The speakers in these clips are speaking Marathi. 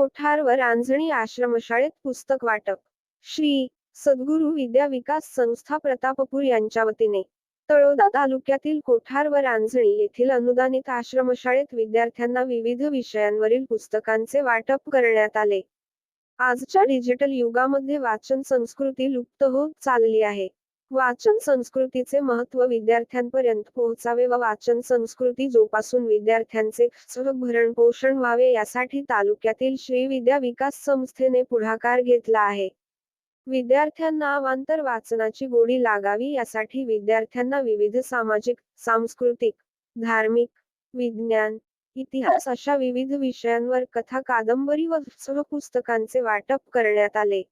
कोठारवर रांजणी आश्रमशाळेत पुस्तक वाटप. श्री. सद्गुरू विद्या विकास संस्था प्रतापपूर यांच्या वतीने. तळोदा तालुक्यातील कोठार व रांजणी येथील अनुदानित आश्रमशाळेत विद्यार्थ्यांना विविध विषयांवरील पुस्तकांचे वाटप करण्यात आले. आजच्या डिजिटल युगामध्ये वाचन संस्कृती लुप्त होत चालली आहे. वाचन संस्कृतीचे महत्त्व विद्यार्थ्यांपर्यंत पोहोचावे व वाचन संस्कृती जोपासून विद्यार्थ्यांचे भरण पोषण व्हावे यासाठी तालुक्यातील श्री विद्या विकास संस्थेने पुढाकार घेतला आहे. विद्यार्थ्यांना अवांतर वाचनाची गोडी लागावी यासाठी विद्यार्थ्यांना विविध सामाजिक सांस्कृतिक धार्मिक विज्ञान इतिहास अशा विविध विषयांवर कथा कादंबरी व पुस्तकांचे वाटप करण्यात आले.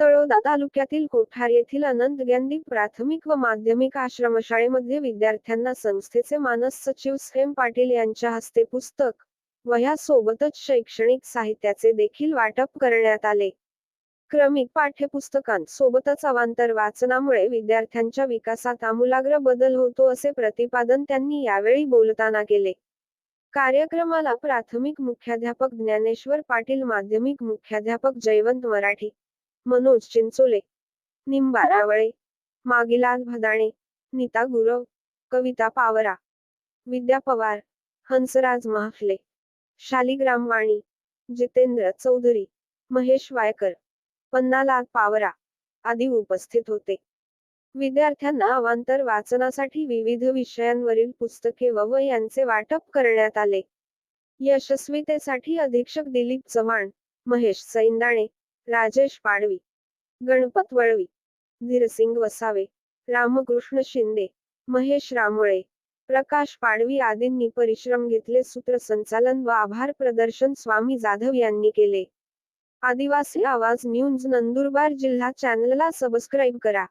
तळोदा तालुक्यातील कोठार येथील अनंत ज्ञानदीप प्राथमिक व माध्यमिक आश्रमशाळेमध्ये विद्यार्थ्यांना संस्थेचे मानस सचिव सेम पाटील यांच्या हस्ते पुस्तक वह्या सोबतच शैक्षणिक साहित्याचे देखील वाटप करण्यात आले. क्रमिक पाठ्यपुस्तकांसोबतच अवांतर वाचनामुळे विद्यार्थ्यांच्या विकासात आमूलाग्र बदल होतो असे प्रतिपादन त्यांनी यावेळी बोलताना केले. कार्यक्रमाला प्राथमिक मुख्याध्यापक ज्ञानेश्वर पाटील माध्यमिक मुख्याध्यापक जयवंत मराठी मनोज चिंचोले निंबारावळे मागिलाल भदाणे नीता गुरव कविता पावरा विद्या पवार हंसराज महफले शालिग्राम वाणी जितेंद्र चौधरी महेश वायकर पन्नालाल पावरा आदी उपस्थित होते. विद्यार्थ्यांना अवांतर वाचनासाठी विविध विषयांवरील पुस्तके व व यांचे वाटप करण्यात आले. यशस्वीतेसाठी अधीक्षक दिलीप चव्हाण महेश सैंदाणे राजेश पाडवी गणपत वळवी धीरसिंग वसावे रामकृष्ण शिंदे महेश रामोळे प्रकाश पाडवी आदींनी परिश्रम घेतले सूत्रसंचालन व आभार प्रदर्शन स्वामी जाधव यांनी केले. आदिवासी आवाज न्यूज नंदुरबार जिल्हा चॅनलला सबस्क्राईब करा.